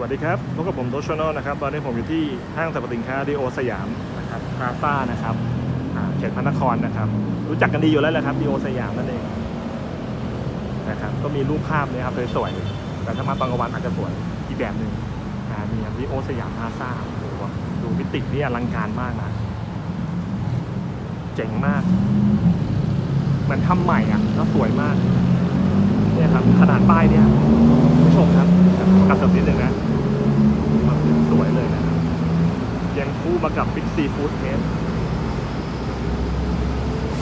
สวัสดีครับพบกับผมโตชโนนะครับ ตอนนี้ผมอยู่ที่ห้างสรรพสินค้าดีโอสยามนะครับพาซ่านะครับเขตพระนครนะครับ รู้จักกันดีอยู่แล้วแหละครับดีโอสยามนั่นเองนะครับ ก็มีรูปภาพเนี่ยครับสวยๆแต่ถ้ามาตอนกลางวันอาจจะสวยอีกแบบหนึ่งอ่ามีดีโอสยามพาซ่าโอ้โหดูมิตินี่อลังการมากนะ เจ๋งมากเหมือนทำใหม่อะแล้วสวยมากเนี่ยครับขนาดป้ายเนี่ยผู้ชมครับกระเถิบนิดหนึ่งนะสวยเลยนะครับยั งคู่มากับบิ๊กซีฟู้ดเทส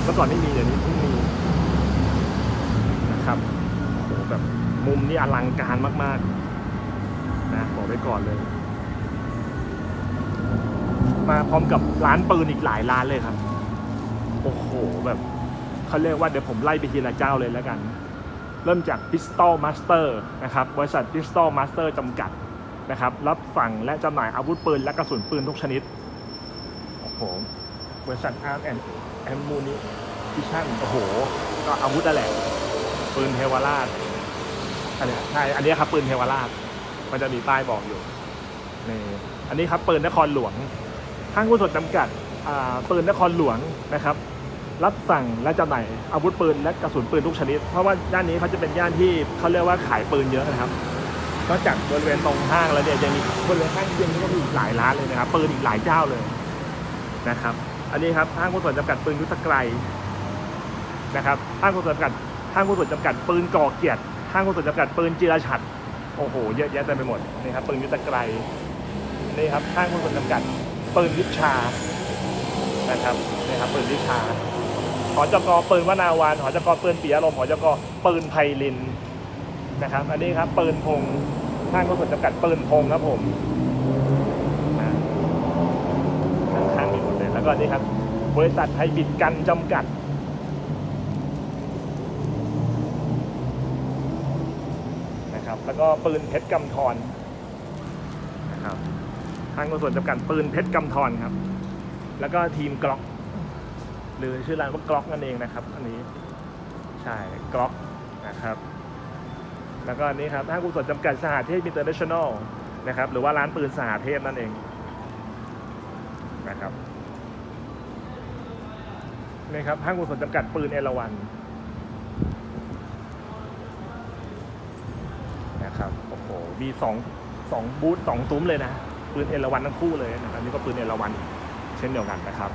เมื่อก่อนไม่มีเดี๋ยวนี้เพิ่งมีนะครับโอ้โหแบบมุมนี่อลังการมากๆนะบอกไว้ก่อนเลย มาพร้อมกับร้านปืนอีกหลายร้านเลยครับ โอ้โหแบบเขาเรียกว่าเดี๋ยวผมไล่ไปทีละเจ้าเลยแล้วกัน เริ่มจาก Pistol Master นะครับ บริษัท Pistol Master จำกัด นะครับ รับสั่งและจำหน่ายอาวุธปืนและกระสุนปืนทุกชนิด โอ้โหบริษัท Arm and Ammunition โอ้โห ก็อาวุธนั่นแหละปืนเทวราช อันเนี้ยใช่ อันนี้ครับปืนเทวราช มันจะมีป้ายบอกอยู่ นี่ อันนี้ครับปืนนครหลวง ห้างหุ้นส่วนจำกัดอาปืนนครหลวงนะครับ รับสั่งและจำหน่ายอาวุธปืนและกระสุนปืนทุกชนิด เพราะว่าย่านนี้เขาจะเป็นย่านที่เขาเรียกว่าขายปืนเยอะนะครับ ก็จากบริเวณตรงห้างแล้วเนี่ยยังมีบริเวณห้างเย็นนี่ก็มีอีกหลายร้านเลยนะครับปืนอีกหลายเจ้าเลยนะครับ อันนี้ครับห้างหุ้นส่วนจำกัดปืนยุทธไกรนะครับห้างหุ้นส่วนจำกัดห้างหุ้นส่วนจำกัดปืนก่อเกียรติห้างหุ้นส่วนจำกัดปืนจิรชัดโอ้โหเยอะแยะเต็มไปหมดนี่ครับปืนยุทธไกรนี่ครับห้างหุ้นส่วนจำกัดปืนวิชานะครับนี่ครับปืนวิชาหอจกปืนวนาวานหอจกปืนปียลมหอจกปืนไพลิน นะครับ อันนี้ครับปืนพงห้างก็ส่วนจำกัดปืนพงครับผมข้างๆมีหมดเลยแล้วก็นี่ครับ บริษัทไทยบิดกันจำกัดนะครับแล้วก็ปืนเพชรกำธรนะครับห้างก็ส่วนจำกัดปืนเพชรกำธรครับ แล้วก็ทีมกล็อก หรือชื่อร้านว่ากล็อกนั่นเองนะครับ อันนี้ใช่กล็อกนะครับ แล้วก็นี้ครับห้างกุศลจำกัดสหเทพอิเตอร์เนชั่นแนลนะครับหรือว่าร้านปืนสหเทพนั่นเองนะครับนี่ครับห้างกุศลจำกัดปืนเอราวันนะครับโอ้โหมีสองสองบูธสองซุ้มเลยนะปืนเอราวันทั้งคู่เลยนะครับนี่ก็ปืนเอราวันเช่นเดียวกันนะครับ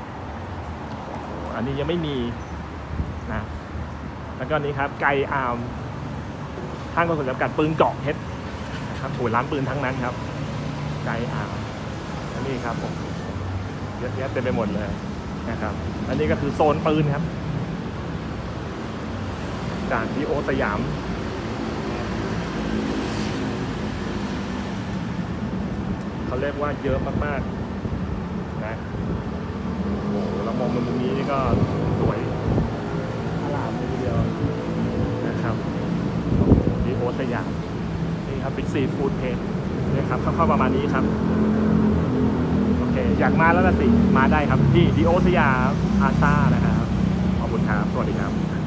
อันนี้ยังไม่มีนะแล้วก็นี้ครับไกอาร์ม ห้างกสนจำกัดปืนเกาะเพชรนะครับโอ้ยร้านปืนทั้งนั้นครับไกอาร์มอันนี้ครับผมเยอะแยะเต็มไปหมดเลยนะครับ อันนี้ก็คือโซนปืนครับ จากดีโอสยามเขาเรียกว่าเยอะมากๆนะโอ้โหเรามองมุมนี้นี่ก็สวยอลามเลยทีเดียวนะครับดีโอ สยามนี่ครับบิ๊กซีฟู้ดเพจนี่ครับเข้าๆประมาณนี้ครับโอเคอยากมาแล้วละสิมาได้ครับที่ดีโอสยามอาซ่านะครับขอบคุณครับสวัสดีครับ